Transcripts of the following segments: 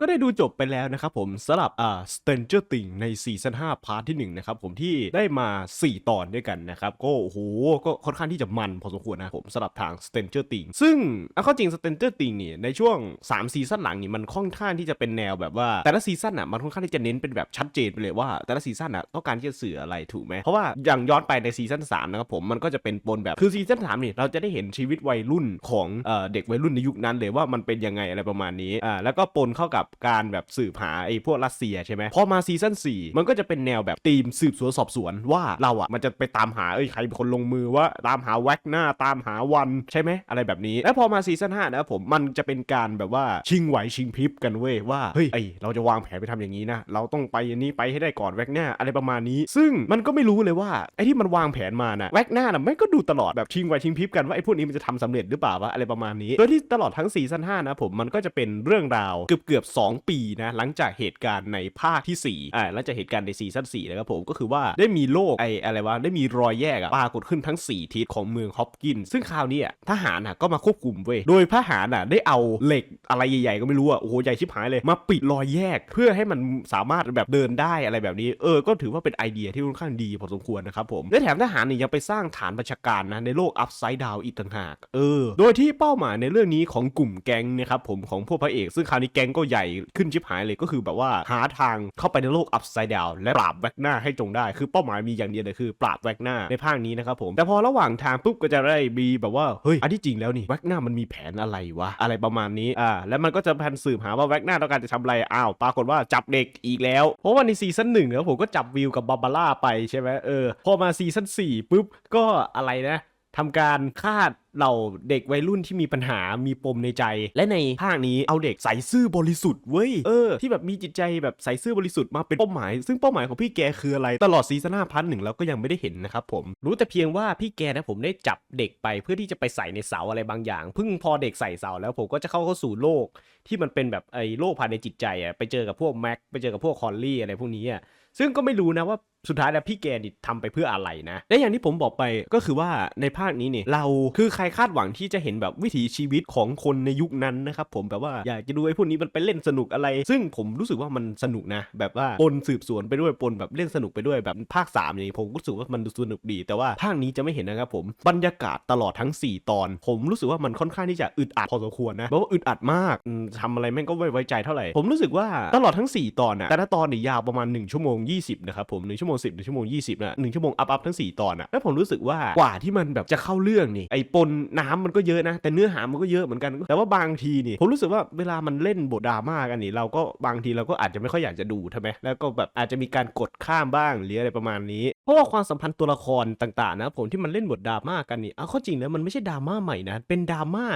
ก็ได้ดูจบไปแล้วนะครับผมสำหรับอ่า Stranger Things ในซีซั่น5พาร์ทที่ 1 นะครับผมที่ได้มา 4 ตอนด้วยกันนะครับ ก็โอ้โหก็ค่อนข้างที่จะมันพอสมควรนะครับผมสำหรับทาง Stranger Things ซึ่งเอาเข้าจริง Stranger Things เนี่ยในช่วง 3 ซีซั่นหลังนี่มันค่อนข้างที่จะเป็นแนวแบบว่า แต่ละซีซั่นอะมันค่อนข้างที่จะเน้นเป็นแบบชัดเจนไปเลยว่า แต่ละซีซั่นอะต้องการที่จะสื่ออะไรถูกไหมเพราะว่าอย่างย้อนไปในซีซั่น3นะครับผมมันก็จะเป็นปนแบบคือซีซั่น3นี่เราจะได้เห็นชีวิตวัยรุ่นของเอ่อเด็กวัยรุ่นในยุคนั้นเลยว่ามันเป็นยังไงอะไรประมาณนี้อ่าแล้วก็ปนเข้ากับการแบบสืบหาไอ้พวกรัสเซียใช่ไหมพอมาซีซั่น4 มันก็จะเป็นแนวแบบทีมสืบสวนสอบสวนว่าเราอะมันจะไปตามหาเอ้ยใครเป็นคนลงมือว่าตามหาแว็กหน้าตามหาวันใช่ไหมอะไรแบบนี้ แล้วพอมาซีซั่น5นะผมมันจะเป็นการแบบว่าชิงไหวชิงพริบกันเว้ยว่าเฮ้ยไอเราจะวางแผนไปทำอย่างนี้นะเราต้องไปอันนี้ไปให้ได้ก่อนแว็กหน้าอะไรประมาณนี้ ซึ่งมันก็ไม่รู้เลยว่าไอที่มันวางแผนมานะแว็กหน้าน่ะไม่ก็ดูตลอดแบบชิงไหวชิงพริบกันว่าไอพวกนี้มันจะทำสำเร็จหรือเปล่าวะอะไรประมาณนี้โดยที่ตลอดทั้งซีซั่น5นะผมมันก็จะเป็นเรื่องราวเกือบเกือบ2 ปีนะหลังจากเหตุการณ์ในภาคที่4อ่าหลังจากเหตุการณ์ในซีซั่น4นะครับผมก็คือว่าได้มีโลกไออะไรวะได้มีรอยแยกอะปรากฏขึ้นทั้ง 4 ทิศของเมืองฮอปกิน ซึ่งคราวนี้ทหารอะก็มาควบคุมเว้ยโดยทหารอะได้เอาเหล็กอะไรใหญ่ๆก็ไม่รู้อะโอ้โหใหญ่ชิบหายเลยมาปิดรอยแยก เพื่อให้มันสามารถแบบเดินได้อะไรแบบนี้ เออก็ถือว่าเป็นไอเดียที่ค่อนข้างดีพอสมควรนะครับผมและแถมทหารเนี่ยยังไปสร้างฐานประชาการนะในโลกอัพไซด์ดาวอีกต่างหากเออ โดยที่เป้าหมายในเรื่องนี้ของกลุ่มแก๊งนะครับผมของพวกพระเอก ซึ่งคราวนี้แก๊งก็ใหญ่ขึ้นชิบหายเลยก็คือแบบว่าหาทางเข้าไปในโลกอัพไซด์ดาวและปราบแว็กหน้าให้จงได้ คือเป้าหมายมีอย่างเดียวเลยคือ ปราบแว็กหน้าในภาคนี้นะครับผมแต่พอระหว่างทางปุ๊บก็จะได้มีแบบว่าเฮ้ยอันที่จริงแล้วนี่แว็กหน้ามันมีแผนอะไรวะอะไรประมาณนี้อ่าแล้วมันก็จะแผนสืบหาว่าแว็กหน้าต้องการจะทำอะไรอ้าวปรากฏว่าจับเด็กอีกแล้ว เพราะว่าในซีซั่นหนึ่งเนี่ยผมก็จับวิวกับบาบาร่าไปใช่ไหมเออพอมาซีซั่นสี่ปุ๊บก็อะไรนะ ทำการคาดเหล่าเด็กวัยรุ่นที่มีปัญหา มีปมในใจ และในภาคนี้เอาเด็กใส่ซื่อบริสุทธิ์เว้ย เออ ที่แบบมีจิตใจแบบใส่ซื่อบริสุทธิ์มาเป็นเป้าหมาย ซึ่งเป้าหมายของพี่แกคืออะไร ตลอดซีซั่นห้าพันหนึ่งเราก็ยังไม่ได้เห็นนะครับผม รู้แต่เพียงว่าพี่แกนะผมได้จับเด็กไปเพื่อที่จะไปใส่ในเสาอะไรบางอย่างเพิ่งพอเด็กใส่เสาแล้วผมก็จะเข้าเข้าสู่โลก ที่มันเป็นแบบไอ้โลกภายในจิตใจอะ ไปเจอกับพวกแม็ก ไปเจอกับพวกคอลลี่อะไรพวกนี้อะ ซึ่งก็ไม่รู้นะว่า สุดท้ายแล้วพี่แกนี่ทำไปเพื่ออะไรนะ และอย่างที่ผมบอกไปก็คือว่าในภาคนี้เนี่ยเราคือใครคาดหวังที่จะเห็นแบบวิถีชีวิตของคนในยุคนั้นนะครับผมแบบว่าอยากจะดูไอ้พวกนี้มันไปเล่นสนุกอะไร ซึ่งผมรู้สึกว่ามันสนุกนะ แบบว่าปนสืบสวนไปด้วยปนแบบเล่นสนุกไปด้วยแบบภาค3อย่างนี้ผมรู้สึกว่ามันดูสนุกดี แต่ว่าภาคนี้จะไม่เห็นนะครับผมบรรยากาศตลอดทั้ง 4 ตอน ผมรู้สึกว่ามันค่อนข้างที่จะอึดอัดพอสมควรนะเพราะว่าอึดอัดมากอืมทำอะไรแม่งก็ไม่ไว้ใจเท่าไหร่ผมรู้สึกว่าตลอดทั้ง 4 ตอนอะแต่ละตอนเนี่ยยาวประมาณ1ชั่วโมง20นะครับผม1ชั่วโมง10 1ชั่วโมง 20นะ1ชั่วโมงอัพอัพทั้ง 4 ตอนอะแล้วผมรู้สึกว่ากว่าที่มันแบบจะเข้าเรื่องนี่ไอ้ปนน้ำมันก็เยอะนะ แต่เนื้อหามันก็เยอะเหมือนกัน แต่ว่าบางทีนี่ผมรู้สึกว่าเวลามันเล่นบทดราม่ากันนี่เราก็บางทีเราก็อาจจะไม่ค่อยอยากจะดูใช่ไหมแล้วก็แบบอาจจะมีการกดข้ามบ้างหรืออะไรประมาณนี้เพราะว่าความสัมพันธ์ตัวละครต่างๆนะผมที่มันเล่นบทดราม่ากันนี่เอาข้อจริงแล้วมันไม่ใช่ดราม่าใหม่นะเป็นดราม่า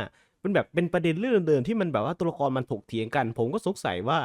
มันแบบเป็นประเด็นเรื่องเดิมๆที่มันแบบว่าตัวละครมันถกเถียงกัน ผมก็สงสัยว่า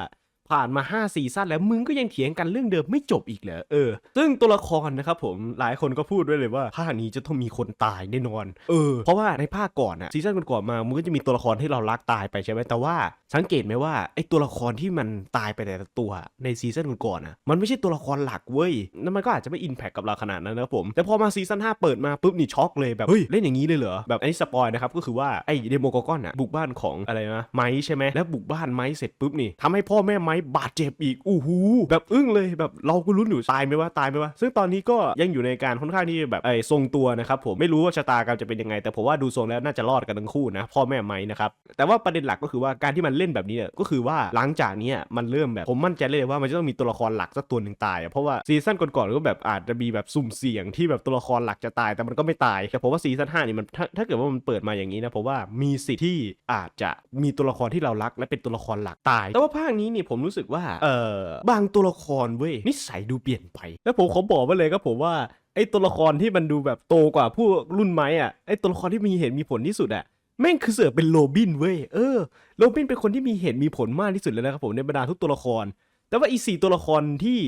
ผ่านมา 5 ซีซั่นแล้วมึงก็ยังเถียงกันเรื่องเดิมไม่จบอีกเหรอเออ ซึ่งตัวละครนะครับผมหลายคนก็พูดด้วยเลยว่าภาคนี้จะต้องมีคนตายแน่นอนเออเพราะว่าในภาคก่อนอะซีซั่นก่อนมามันก็จะมีตัวละครที่เรารักตายไปใช่ไหมแต่ว่าสังเกตไหมว่าไอตัวละครที่มันตายไปแต่ละตัวในซีซั่นก่อนอะมันไม่ใช่ตัวละครหลักเว้ยนั่นมันก็อาจจะไม่อินแพคกับเราขนาดนั้นนะครับผมแต่พอมาซีซั่น5เปิดมาปุ๊บนี่ช็อกเลยแบบเฮ้ยเล่นอย่างนี้เลยเหรอแบบอันนี้สปอยนะครับก็คือว่าไอเดโมโกกอนอะบุกบ้านของอะไรนะไม้ใช่ไหมแล้วบุกบ้านไม้เสร็จปุ๊บนี่ทำให้พ่อแม่ไม้บาดเจ็บอีกอู้หูแบบอึ้งเลยแบบเราก็ลุ้นอยู่ตายไหมว่าตายไหมว่าซึ่งตอนนี้ก็ยังอยู่ในการค่อนข้างที่แบบไอ้ทรงตัวนะครับผมไม่รู้ว่าชะตากรรมจะเป็นยังไง แต่ผมว่าดูทรงแล้วน่าจะรอดกันทั้งคู่นะพ่อแม่ไม้นะครับแต่ว่าประเด็นหลักก็คือว่าการที่มันเล่นแบบนี้เนี่ยก็คือว่าหลังจากนี้มันเริ่มแบบผมมั่นใจเลยว่ามันจะต้องมีตัวละครหลักสักตัวหนึ่งตายเพราะว่าซีซั่นก่อนๆก็แบบอาจจะมีแบบสุ่มเสี่ยงที่แบบตัวละครหลักจะตายแต่มันก็ไม่ตายแต่ผมว่าซีซั่นห้านี่มันถ้าถ้าเกิดว่ามันเปิดมาอย่างนี้นะผมว่ามีสิทธิ์ที่อาจจะมีตัวละครที่เรารักและเป็นตัวละครหลักตาย แต่ว่าภาคนี้นี่ผมรู้สึกว่าเออบางตัวละครเว้ยนิสัยดูเปลี่ยนไป แล้วผมขอบอกไว้เลยครับผมว่าไอ้ตัวละครที่มันดูแบบโตกว่าผู้รุ่นไม้อะไอ้ตัวละครที่มีเหตุมีผลที่สุดอะแม่งคือเสือกเป็นโรบินเว้ยเออโรบินเป็นคนที่มีเหตุมีผลมากที่สุดเลยนะครับผมในบรรดาทุกตัวละคร แต่ว่าอีสี่ตัวละครที่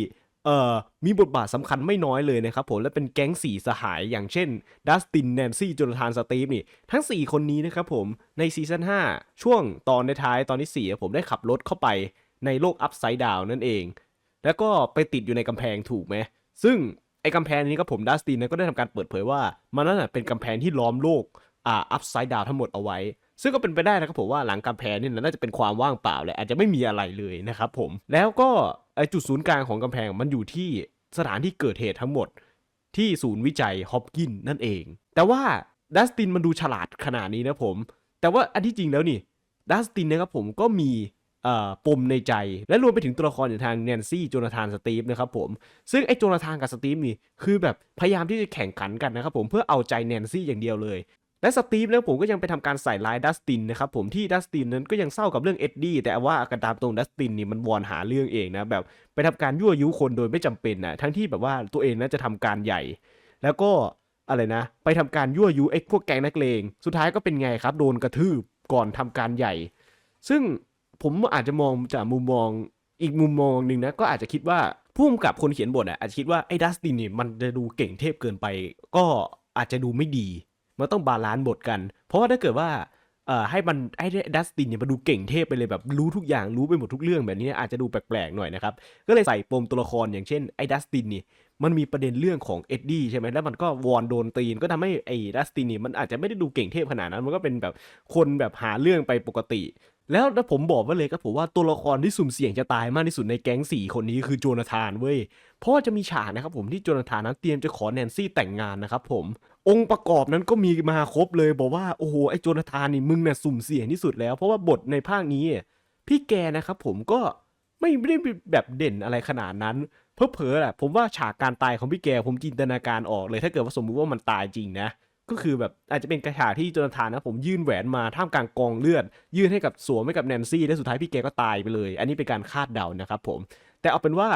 เอ่อมีบทบาทสำคัญไม่น้อยเลยนะครับผมและเป็นแก๊งสี่สหายอย่างเช่นดัสตินแนนซี่โจนาธานสตีฟนี่ ทั้ง 4 คนนี้นะครับผมในซีซั่น5ช่วงตอนในท้ายตอนที่4อะผมได้ขับรถเข้าไป ในโลกอัพไซด์ดาวนั่นเอง แล้วก็ไปติดอยู่ในกำแพงถูกไหม ซึ่งไอ้กำแพงนี้ก็ผมดัสตินนะก็ได้ทำการเปิดเผยว่า มันนั่นนะเป็นกำแพงที่ล้อมโลกอ่าอัพไซด์ดาวทั้งหมดเอาไว้ ซึ่งก็เป็นไปได้นะครับผมว่าหลังกำแพงนี่น่าจะเป็นความว่างเปล่าเลยอาจจะไม่มีอะไรเลยนะครับผมแล้วก็ไอจุดศูนย์กลางของกำแพงมันอยู่ที่สถานที่เกิดเหตุทั้งหมดที่ศูนย์วิจัยฮอปกินนั่นเอง แต่ว่าดัสตินมันดูฉลาดขนาดนี้นะผม แต่ว่าอันที่จริงแล้วนี่ดัสตินนะครับผมก็มี ปมในใจ และรวมไปถึงตัวละครอย่างทางแนนซี่โจนาธานสตีฟนะครับผม ซึ่งไอ้โจนาธานกับสตีฟนี่คือแบบพยายามที่จะแข่งขันกันนะครับผมเพื่อเอาใจแนนซี่อย่างเดียวเลยและสตีฟแล้วผมก็ยังไปทำการใส่ร้ายดัสตินนะครับผมที่ดัสตินนั้นก็ยังเศร้ากับเรื่องเอ็ดดี้แต่ว่ากันตามตรงดัสตินนี่มันวอนหาเรื่องเองนะแบบไปทำการยั่วยุคนโดยไม่จำเป็นนะทั้งที่แบบว่าตัวเองนั้นจะทำการใหญ่ แล้วก็อะไรนะ ไปทำการยั่วยุไอ้พวกแก๊งนักเลง สุดท้ายก็เป็นไงครับโดนกระทืบก่อนทำการใหญ่ ซึ่ง ผมอาจจะมองจากมุมมองอีกมุมมองหนึ่งนะก็อาจจะคิดว่าผู้กำกับคนเขียนบทอะอาจจะคิดว่าไอ้ดัสตินเนี่ยมันจะดูเก่งเทพเกินไป ก็อาจจะดูไม่ดีมันต้องบาลานซ์บทกัน เพราะว่าถ้าเกิดว่าเอ่อให้มันให้ดัสตินเนี่ยมาดูเก่งเทพไปเลยแบบรู้ทุกอย่างรู้ไปหมดทุกเรื่องแบบนี้อาจจะดูแปลกๆหน่อยนะครับ ก็เลยใส่ปมตัวละครอย่างเช่นไอ้ดัสตินนี่มันมีประเด็นเรื่องของเอ็ดดี้ใช่ไหมแล้วมันก็วอนโดนตีนก็ทำให้ไอ้ดัสตินนี่มันอาจจะไม่ได้ดูเก่งเทพขนาดนั้น มันก็เป็นแบบคนแบบหาเรื่องไปปกติ แล้วถ้าผมบอกไว้เลยครับผมว่าตัวละครที่สุ่มเสี่ยงจะตายมากที่สุดในแก๊งสี่คนนี้คือโจนาธานเว้ย เพราะว่าจะมีฉากนะครับผมที่โจนาธานนั้นเตรียมจะขอแนนซี่แต่งงานนะครับผม องค์ประกอบนั้นก็มีมาครบเลยบอกว่าโอ้โหไอ้โจนาธานนี่มึงน่ะสุ่มเสี่ยงที่สุดแล้ว เพราะว่าบทในภาคนี้ พี่แกนะครับผมก็ไม่ไม่ได้แบบเด่นอะไรขนาดนั้น เพอเพอแหละผมว่าฉากการตายของพี่แกผมจินตนาการออกเลยถ้าเกิดว่าสมมุติว่ามันตายจริงนะ ก็คือแบบอาจจะเป็นกระถาที่โจนาธานนะผมยื่นแหวนมาท่ามกลางกองเลือด ยื่นให้กับสวมให้กับแนนซี่และสุดท้ายพี่แกก็ตายไปเลย อันนี้เป็นการคาดเดานะครับผมแต่เอาเป็นว่า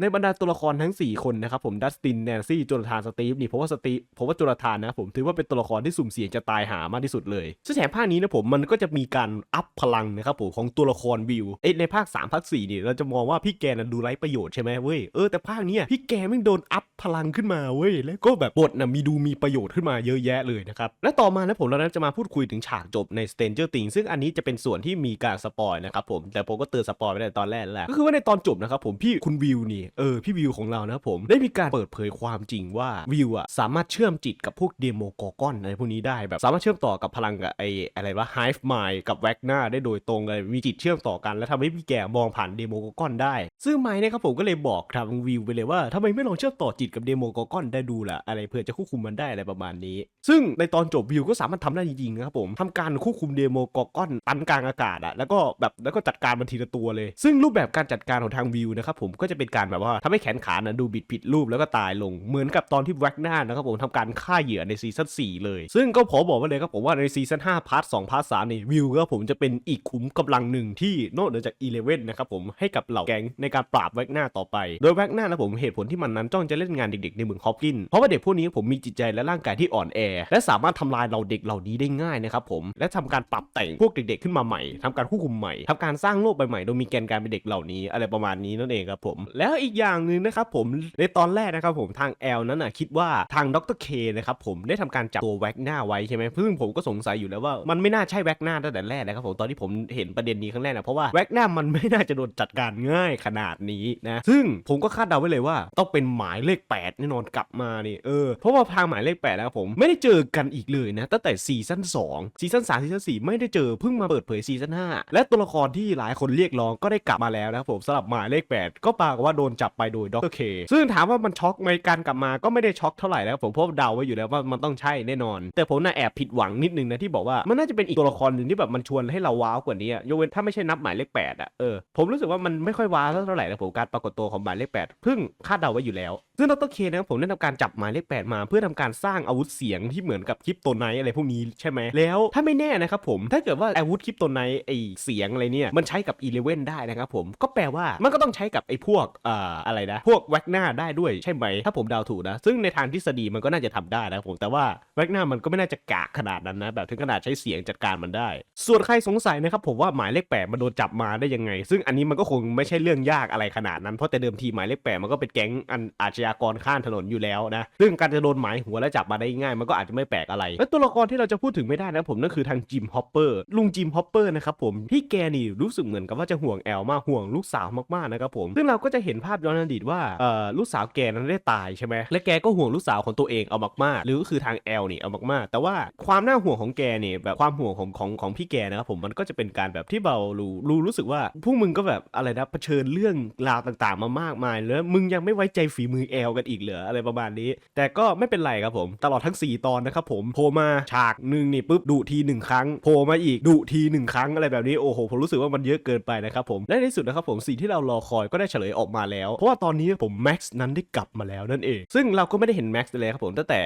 ในบรรดาตัวละครทั้ง 4 คนนะครับผมดัสตินแนนซี่โจนาธานสตีฟนี่เพราะว่าสตีเพราะว่าโจนาธานนะผมถือว่าเป็นตัวละครที่สุ่มเสี่ยงจะตายหามากที่สุดเลยซึ่งแถมภาคนี้นะผมมันก็จะมีการอัพพลังนะครับผมของตัวละครวิวเอ้ในภาค3ภาค4นี่เราจะมองว่าพี่แกน่ะดูไร้ประโยชน์ใช่ไหมเว้ยเออแต่ภาคนี้พี่แกแม่โดนอัพพลังขึ้นมาเว้ยแล้วก็แบบบทน่ะมีดูมีประโยชน์ขึ้นมาเยอะแยะเลยนะครับและต่อมานะผมเราจะมาพูดคุยถึงฉากจบใน Stranger Things ซึ่งอันนี้จะเป็นส่วนที่มีการสปอยนะครับผมแต่ผมก็เตือนสปอยไปในตอนแรกแล้วก็คือว่าในตอนจบนะครับผมพี่คุณวิวนี่เออพี่วิวของเรานะครับผมได้มีการเปิดเผยความจริงว่าวิวอะสามารถเชื่อมจิตกับพวกเดโมกอร์กอนอะไรพวกนี้ได้แบบสามารถเชื่อมต่อกับพลังกับไออะไรวะ Hive Mind กับแวกนาได้โดยตรงเลยมีจิตเชื่อมต่อกัน แล้วทำให้พี่แกมองผ่านเดโมกอร์กอนได้ ซึ่งไมค์เนี่ยครับผมก็เลยบอกทางวิวไปเลยว่าทำไมไม่ลองเชื่อมต่อจิตกับเดโมกอร์กอนได้ดูล่ะอะไรเพื่อจะควบคุมมันได้อะไรประมาณนี้ ซึ่งในตอนจบวิวก็สามารถทำได้จริงๆนะครับผมทำการควบคุมเดโมกอร์กอนตันกลางอากาศอะแล้วก็แบบแล้วก็จัดการมันทีละตัวเลย ซึ่งรูปแบบการจัดการของทางวิวนะครับผมก็จะเป็นการแบบว่าทำให้แขนขานะดูบิดผิดรูปแล้วก็ตายลงเหมือนกับตอนที่แว็กหน้านะครับผมทำการฆ่าเหยื่อในซีซั่น4เลย ซึ่งก็ขอบอกไว้เลยครับผมว่าในซีซั่น5พาร์ท2พาร์ท3นี่วิวก็ผมจะเป็นอีกขุมกำลังหนึ่งที่นอกเหนือจาก11นนะครับผมให้กับเหล่าแก๊งในการปราบแว็กหน้าต่อไป โดยแว็กหน้านะผมเหตุผลที่มันนั้นจ้องจะเล่นงานเด็กๆในเมืองฮอปกิน เพราะว่าเด็กพวกนี้ผมมีจิตใจและร่างกายที่อ่อนแอ และสามารถทำลายเราเด็กเหล่านี้ได้ง่ายนะครับผมและทำการปรับแต่งพวกเด็กๆขึ้นมาใหม่ทำการควบคุมใหม่ทำการสร้างโลกใบใหม่โดยมีแกนการเป็นเด็กเหล่านี้อะไรประมาณนี้นั่นเองครับผมแล้วอีกอย่างหนึ่งนะครับผมในตอนแรกนะครับผมทางแอลนั้นน่ะคิดว่าทางดรเคนะครับผมได้ทำการจับตัวแว็กหน้าไว้ใช่ไหมซึ่งผมก็สงสัยอยู่แล้วว่ามันไม่น่าใช่แว็กหน้าตั้งแต่แรกนะครับผมตอนที่ผมเห็นประเด็นนี้ครั้งแรกนะเพราะว่าแว็กหน้ามันไม่น่าจะโดนจัดการง่ายขนาดนี้นะซึ่งผมก็คาดเดาไว้เลยว่าต้องเป็นหมายเลข 8 แน่นอนกลับมานี่เออเพราะว่าทางหมายเลข8นะครับผมไม่ได้เจอกันอีกเลยนะตั้งแต่ซีซั่น2ซีซั่น3ซีซั่น4ไม่ได้เจอเพิ่งมาเปิดเผยซีซั่น5และตัวละครที่หลายคนเรียกร้องก็ได้กลับมาแล้วนะครับผมสำหรับหมายเลข 8 ก็ปากว่าโดนจับไปโดยดรเคซึ่งถามว่ามันช็อกไหมการกลับมาก็ไม่ได้ช็อกเท่าไหร่แล้วผมพราะเดาไว้อยู่แล้วว่ามันต้องใช่แน่นอน แต่ผมน่ะแอบผิดหวังนิดนึงนะที่บอกว่ามันน่าจะเป็นอีกตัวละครหนึ่งที่แบบมันชวนให้เราว้าวกว่านี้อะยกเว้นถ้าไม่ใช่นับหมายเลข8อะเออผมรู้สึกว่ามันไม่ค่อยว้าวเท่าไหร่นะผมการปรากฏตัวของหมายเลข8เพิ่งคาดเดาไว้อยู่แล้วซึ่งดรเคนะครับผมได้ทำการจับหมายเลข8มา เพื่อทำการสร้างอาวุธเสียงที่เหมือนกับคลิปโตไนอะไรพวกนี้ใช่ไหมแล้วถ้าไม่แน่นะครับผมถ้าเกิดว่าอาวุธคลิปโตไนไอเสียงอะไรเนี่ยมันใช้กับอีเลเว่นได้นะครับผมก็แปลว่ามันก็ต้องใช้กับไอพวกเอ่ออะไรนะ พวกแว็กหน้าได้ด้วยใช่ไหม ถ้าผมเดาถูกนะ ซึ่งในทางทฤษฎีมันก็น่าจะทำได้นะผม แต่ว่าแว็กหน้ามันก็ไม่น่าจะกากขนาดนั้นนะ แบบถึงขนาดใช้เสียงจัดการมันได้ ส่วนใครสงสัยนะครับผมว่าหมายเลขแปดมันโดนจับมาได้ยังไง ซึ่งอันนี้มันก็คงไม่ใช่เรื่องยากอะไรขนาดนั้น เพราะแต่เดิมทีหมายเลขแปดมันก็เป็นแก๊งอันอาชญากรข้ามถนนอยู่แล้วนะ ซึ่งการจะโดนหมายหัวและจับมาได้ง่ายมันก็อาจจะไม่แปลกอะไร และตัวละครที่เราจะพูดถึงไม่ได้นะผมนั่นคือทางจิมฮอปเปอร์ลุงจิมฮอปเปอร์นะครับผมที่แกนี่รู้สึกเหมือนกับว่าจะห่วงแอลมากห่วงลูกสาวมากๆนะครับผมซึ่งเราก็จะเห็นภาพย้อนอดีตว่าเอ่อลูกสาวแกนั้นได้ตายใช่ไหมและแกก็ห่วงลูกสาวของตัวเองเอามากๆ หรือก็คือทางแอลนี่เอามากๆ แต่ว่าความน่าห่วงของแกเนี่ยแบบความห่วงของของของพี่แกนะครับผมมันก็จะเป็นการแบบที่เรารู้รู้รู้สึกว่าพวกมึงก็แบบอะไรนะเผชิญเรื่องราวต่างๆ มามากมายแล้วมึงยังไม่ไว้ใจฝีมือแอลกันอีกเหรออะไรประมาณนี้ แต่ก็ไม่เป็นไรครับผม ตลอดทั้ง 4 ตอนนะครับผมโผล่มาฉากหนึ่งนี่ปุ๊บดุทีหนึ่งครั้งโผล่มาอีกดุทีหนึ่งครั้งอะไรแบบนี้โอ้โหผมรู้สึกว่ามันเยอะเกินไปนะครับผมและในที่สุดนะครับผมสิ่งที่เรารอคอยก็ได้เฉลยออกมาแล้วเพราะว่าตอนนี้ผมแม็กซ์นั้นได้กลับมาแล้วนั่นเอง ซึ่งเราก็ไม่ได้เห็นแม็กซ์เลยครับผมตั้งแต่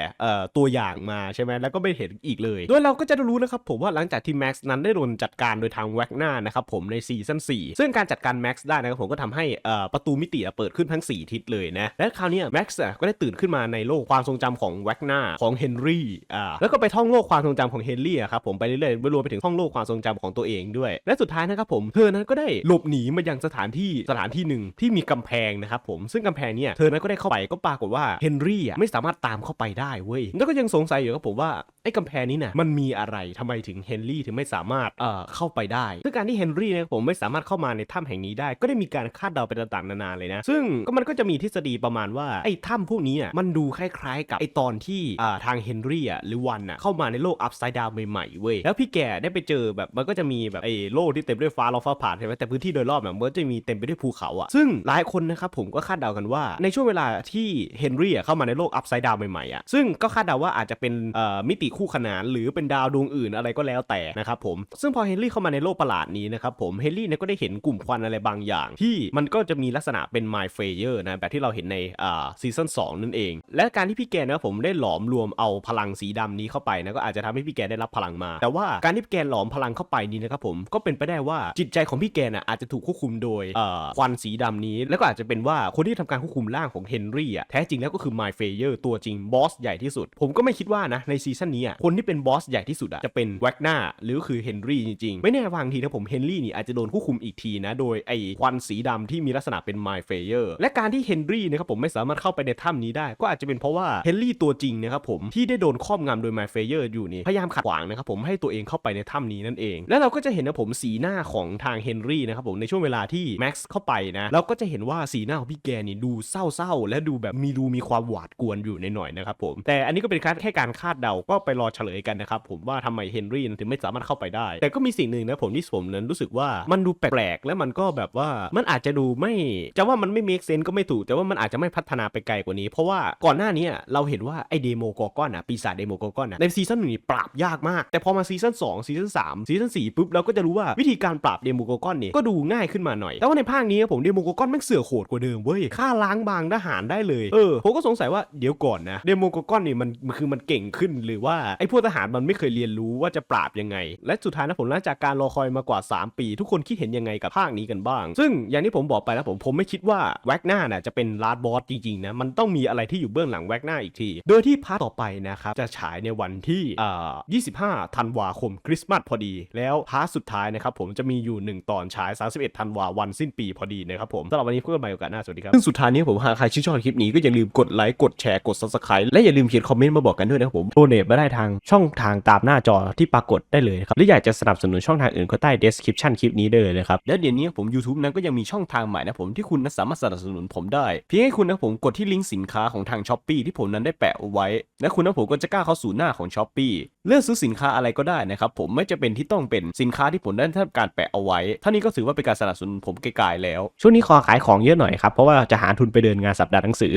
ตัวอย่างมาใช่ไหมแล้วก็ไม่เห็นอีกเลย โดยเราก็จะรู้นะครับผมว่าหลังจากที่แม็กซ์นั้นได้โดนจัดการโดยทางแว็กหน้านะครับผมในซีซั่น4ซึ่งการจัดการแม็กซ์ได้นะครับผมก็ทำให้ประตูมิติเปิดขึ้นทั้ง 4 ทิศเลยนะ และคราวนี้แม็กซ์ก็ได้ตื่นขึ้นมาในโลกความทรงจำของแว็กหน้าของเฮนรี่อ่าแล้วก็ไปท่องโลกความทรงจำของเฮนรี่ครับผมไปเรื่อยๆรวมไปถึงท่องโลกความทรงจำของตัวเองด้วย และสุดท้ายนะครับผมเธอนั้นก็ได้หลบหนีมายังสถานที่สถานที่หนึ่งที่มีกำแพงนะครับผมซึ่งกำแพงเนี่ยเธอนั้นก็ได้เข้าไปก็ปรากฏว่าเฮนรี่อะไม่สามารถตามเข้าไปได้เว้ยแล้วก็ยังสงสัยอยู่ครับผมว่า ไอ้กำแพงนี้น่ะมันมีอะไรทำไมถึงเฮนรี่ถึงไม่สามารถเอ่อเข้าไปได้ซึ่งการที่เฮนรี่นะครับผมไม่สามารถเข้ามาในถ้ำแห่งนี้ได้ ก็ได้มีการคาดเดาไปต่างๆนานาเลยนะ ซึ่งก็มันก็จะมีทฤษฎีประมาณว่าไอ้ถ้ำพวกนี้อะมันดูคล้ายๆ กับไอ้ตอนที่อ่าทางเฮนรี่อะหรือวันอะเข้ามาในโลกอัพไซด์ดาวใหม่ๆเว้ยแล้วพี่แกได้ไปเจอแบบมันก็จะมีแบบไอ้โลกที่เต็มด้วยฟ้าร้องฟ้าผ่าใช่ไหมแต่พื้นที่โดยรอบแบบมันก็จะมีเต็มไปด้วยภูเขาอะซึ่งหลายคนนะครับผมก็คาดเดากันว่าในช่วงเวลาที่เฮนรี่อะเข้ามาในโลกอัพไซด์ดาวใหม่ๆอะซึ่งก็คาดเดาว่าอาจจะเป็นเอ่อมิติคู่ขนาน หรือเป็นดาวดวงอื่นอะไรก็แล้วแต่นะครับผมซึ่งพอเฮนรี่เข้ามาในโลกประหลาดนี้นะครับผมเฮนรี่เนี่ยก็ได้เห็นกลุ่มควันอะไรบางอย่าง ที่มันก็จะมีลักษณะเป็น My f a y e r นะแบบที่เราเห็นในอ่าซีซั่น2นั่นเอง และการที่พี่แกนะครับผมได้หลอมรวมเอาพลังสีดำนี้เข้าไปนะก็อาจจะทำให้พี่แกได้รับพลังมา แต่ว่าการที่พี่แกหลอมพลังเข้าไปนี้นะครับผมก็เป็นไปได้ว่าจิตใจของพี่แกนะอาจจะถูกควบคุมโดยอ่อควันสีดำนี้ แล้วก็อาจจะเป็นว่าคนที่ทำการควบคุมร่างของเฮนรี่อะแท้จริงแล้วก็คือ My f a y e r ตัวจริงบอสใหญ่ที่สุด ผมก็ไม่คิดว่านะในซีซั่นนี้อะคนที่เป็นบอสใหญ่ที่สุดอะจะเป็นแวกหน้าหรือคือเฮนรี่จริงๆ ไม่แน่บางทีนะผมเฮนรี่นี่อาจจะโดนควบคุมอีกทีนะ โดยไอ้ควันสีดำที่มีลักษณะเป็น My f a y e r และการที่เฮนรี่นะครับผมไม่สามารถเข้าไปในถ้ำนี้ได้ ก็อาจจะเป็นเพราะว่าเฮนรี่ตัวจริงนะครับผมที่ได้โดนครอบงำโดย My f a y e r อยู่นี่พยายามขัดขวางนะครับผมให้ตัวเองเข้าไปในถ้ำนี้นั่นเอง และเราก็จะเห็นนะผมสีหน้าของทางเฮนรี่นะครับผมในช่วงเวลาที่แม็กซ์เข้าไปนะเราก็จะเห็นว่าสีหน้าของพี่แกนี่ดูเศร้าๆและดูแบบมีดูมีความหวาดกวนอยู่ในหน่อยนะครับผมแต่อันนี้ก็เป็นแค่การคาดเดาก็ไปรอเฉลยกันนะครับผมว่าทำไมเฮนรี่ถึงไม่สามารถเข้าไปได้ แต่ก็มีสิ่งหนึ่งนะผมที่ผมนั้นรู้สึกว่ามันดูแปลกๆและมันก็แบบว่ามันอาจจะดูไม่จะว่ามันไม่เมคเซนก็ไม่ถูกแต่ว่ามันอาจจะไม่พัฒนาไปไกลกว่านี้ เพราะว่าก่อนหน้านี้เราเห็นว่าไอเดโมกอร์กอนอะปีศาจเดโมกอร์กอนอะในซีซั่นหนึ่งปราบยากมาก แต่พอมาซีซั่น2ซีซั่น3ซีซั่น4ปุ๊บเราก็จะรู้ว่าวิธีการปราบเดโมกอร์กอนเนี่ยก็ดูง่ายขึ้นมาหน่อยแต่ว่าในภาคนี้ผมเดโมกอร์กอนแม่งเสือโหดกว่าเดิมเว้ยฆ่าล้างบางทหารได้เลยเออผมก็สงสัยว่าเดี๋ยวก่อนนะเดโมกอร์กอนนี่มันคือมันเก่งขึ้นหรือว่าไอ้พวกทหารมันไม่เคยเรียนรู้ว่าจะปราบยังไง และสุดท้ายนะผมหลังจากการรอคอยมากว่า 3 ปี ทุกคนคิดเห็นยังไงกับภาคนี้กันบ้าง ซึ่งอย่างที่ผมบอกไปแล้วผมผมไม่คิดว่าแว็กหน้าน่ะจะเป็นลาดบอสจริงๆนะมันต้องมีอะไรที่อยู่เบื้องหลังแว็กหน้าอีกที โดยที่พาร์ทต่อไปนะครับจะฉายในวันที่อ่า25 ธันวาคมคริสต์มาสพอดี แล้วพาร์ทสุดท้ายนะครับผมจะมีอยู่ 1 ตอนฉาย 31 ธันวาวันสิ้นปีพอดีนะครับผมสำหรับวันนี้พบกันใหม่โอกาสหน้าสวัสดีครับซึ่งสุดท้ายนี้ผมหากใครชื่นชอบคลิปนี้ก็อย่าลืมกดไลค์กดแชร์กด subscribe และอย่าลืมเขียนคอมเมนต์มาบอกกันด้วยนะครับผมโดเนทมาได้ทางช่องทางตามหน้าจอที่ปรากฏได้เลยครับหรืออยากจะสนับสนุนช่องทางอื่นก็ใต้ description คลิปนี้ได้เลยนะครับแล้วเดี๋ยวนี้ผม YouTube นั้นก็ยังมีช่องทางใหม่นะผมที่คุณนั้นสามารถสนับสนุนผมได้ เพียงให้คุณนะผมกดที่ลิงก์สินค้าของทาง s h อ p e e ที่ผมนั้นได้แปะเอาไว้ และคุณนะผมก็จะกล้าเข้าสู่หน้าของ s h อ p e e เลือกซื้อสินค้าอะไรก็ได้นะครับผมไม่จะเป็นที่ต้องเป็นสินค้าที่ผมได้ทำการแปะเอาไว้ท่านี้ก็ถือว่าเป็นการสนับสนุนผมไกลๆแล้ว ช่วงนี้ขอขายของเยอะหน่อยครับเพราะว่าจะหาทุนไปเดินงานสัปดาห์หนังสือ